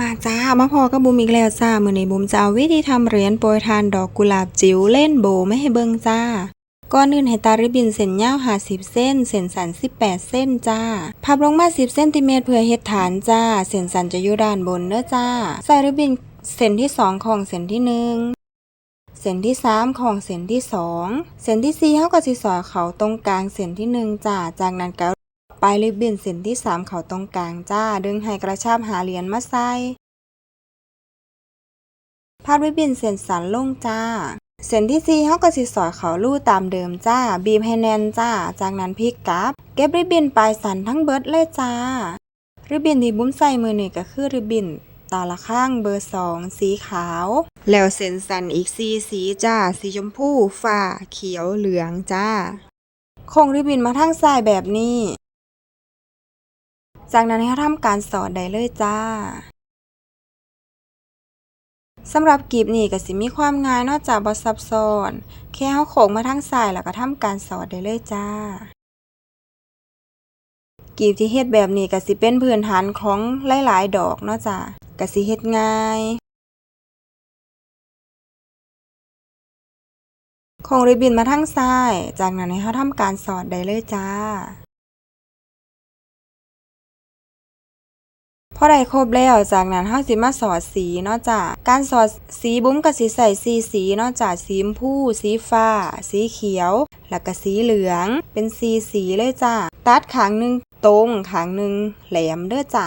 มาจ้า มาพอกับบุมอีกแล้วจ้ามื้อนี้บุมจะเอาวิธีทำเหรียญโปรยทานดอกกุหลาบจิ๋วเล่นโบไม่ให้เบิ่งจ้าก่อนอื่นให้ตาริบบินเส้นยาว50เส้น เส้นสัน18เส้นจ้า พับลงมา10เซนติเมตรเพื่อเฮ็ดฐานจ้า เส้นสันจะอยู่ด้านบนเด้อจ้า ใส่ริบบินเส้นที่2ของเส้นที่1เส้นที่3ของเส้นที่2เส้นที่4เฮาก็สิสอดเขาตรงกลางเส้นที่1จ้า จากนั้นก็ ลายริบบินเส้นที่3เขาตรงกลางจ้า ดึงให้กระชับหาเหรียญมาใส่พาดริบบิ้นเส้นสันลงจ้า เส้นที่สี่เขาก็สิสอดเขาลู่ตามเดิมจ้า บีบให้แน่นจ้า จากนั้นพลิกกลับ เก็บริบบิ้นปลายสันทั้งเบิดเลยจ้า ริบบิ้นที่บุ้มใส่มือหนี่ก็คือริบบิ้นตาละข้างเบอร์สองสีขาว แล้วเส้นสันอีกสีสีจ้า สีชมพูฟ้า เขียวเหลืองจ้าคงริบบิ้นมาทางซ้ายแบบนี้ จากนั้นให้เราทำการสอดได้เลยจ้าสำหรับกีบนี่ก็สิมีความง่ายนอกจากบ่ซับซ้อน แค่เฮาโขงมาทางซ้ายแล้วก็ทำการสอดได้เลยจ้า กีบที่เฮ็ดแบบนี้ก็สิเป็นพื้นฐานของหลายๆ ดอกเนาะจ้ะก็สิเฮ็ดง่ายโคงริบบินมาทางซ้าย จากนั้นให้เฮาทำการสอดได้เลยจ้า พอได้ครบแล้วจากนั้นเฮาสิมาสอดสีเนาะจ้ะการสอดสีบุ้มก็สิใส่สีสีเนาะจ้ะสีชมพูสีฟ้า สีเขียว แล้วก็สีเหลือง เป็นสีสีเลยจ้ะตัดขางหนึ่งตรงขางหนึ่งแหลมเด้อจ้ะ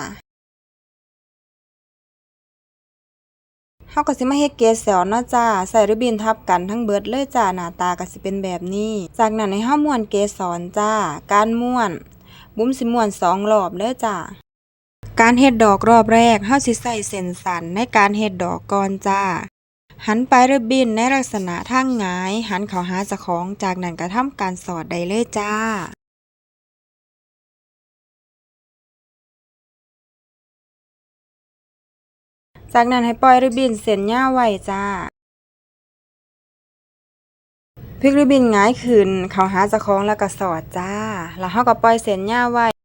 เฮาก็สิมาเฮ็ดเกสรเนาะจ้าใส่ริบบิ้นทับกันทั้งเบิดเลยจ้าหน้าตาก็สิเป็นแบบนี้ จากนั้นให้เฮาม้วนเกสรจ้า การม้วน บุ้มสิม้วนสองรอบเด้อจ้า การเฮ็ดดอกรอบแรกเฮาสิใส่เส้นสันในการเฮ็ดดอกก่อนจ้า หันปลายริบบิ้นในลักษณะทางหงาย หันเข้าหาเจ้าของจากนั้นก็ทำการสอดได้เลยจ้าจากนั้นให้ปล่อยริบบิ้นเส้นยาวไว้จ้าพลิกริบบิ้นหงายขึ้น เขาหาเจ้าของแล้วก็สอดจ้า แล้วเฮาก็ปล่อยเส้นยาวไว้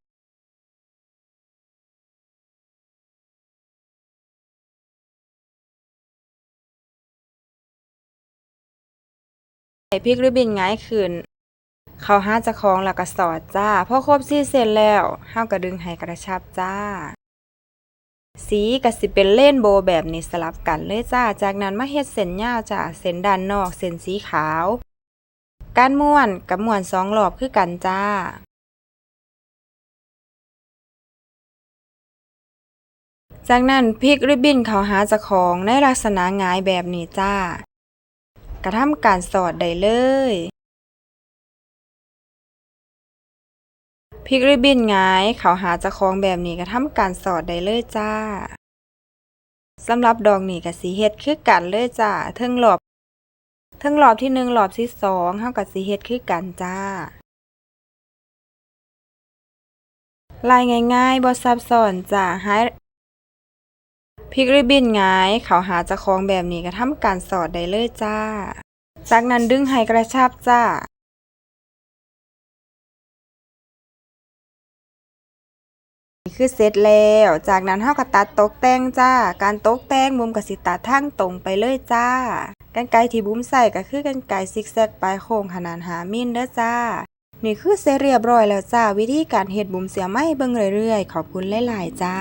ให้พิกริบบิ้นหงายขึ้น เขาหาเจ้าของแล้วก็สอดจ้าพอครบ4เส้นแล้วเฮาก็ดึงให้กระชับจ้า สีก็สิเป็นเล่นโบแบบนี้สลับกันเลยจ้า จากนั้นมาเฮ็ดเส้นยาวจ้าเส้นด้านนอกเส้นสีขาว การม้วนกับม้วนสองรอบคือกันจ้าจากนั้นพลิกริบบิ้นเขาหาจ้าของในลักษณะหงายแบบนี้จ้า กระทำการสอดได้เลยพิกริบบินหงายเขาหาจ้าของแบบนี้ก็ทำการสอดได้เลยจ้าสำหรับดอกนี้ก็สิเฮ็ดคือกันเลยจ้าเทิงรอบเทิงรอบที่หนึ่งรอบที่สองเฮาก็สิเฮ็ดคือกันจ้า ลายง่ายๆบ่ซับซ้อนจ้าหาย พิกริบบิ้นหงายเขาหาเจ้าของแบบนี้ก็ทำการสอดได้เลยจ้า จากนั้นดึงให้กระชับจ้านี่คือเสร็จแล้ว จากนั้นเฮาก็ตัดตกแต่งจ้า การตกแต่งบุ้มก็สิตัดทางตรงไปเลยจ้ากรรไกที่บุ้มใส่ก็คือกรรไกซิกแซกปลายโค้งขนาดหามิลเด้อจ้า นี่คือเสร็จเรียบร้อยแล้วจ้า วิธีการเฮ็ดบุ้มเสียไม้เบิ่งเรื่อยๆ ขอบคุณหลายๆจ้า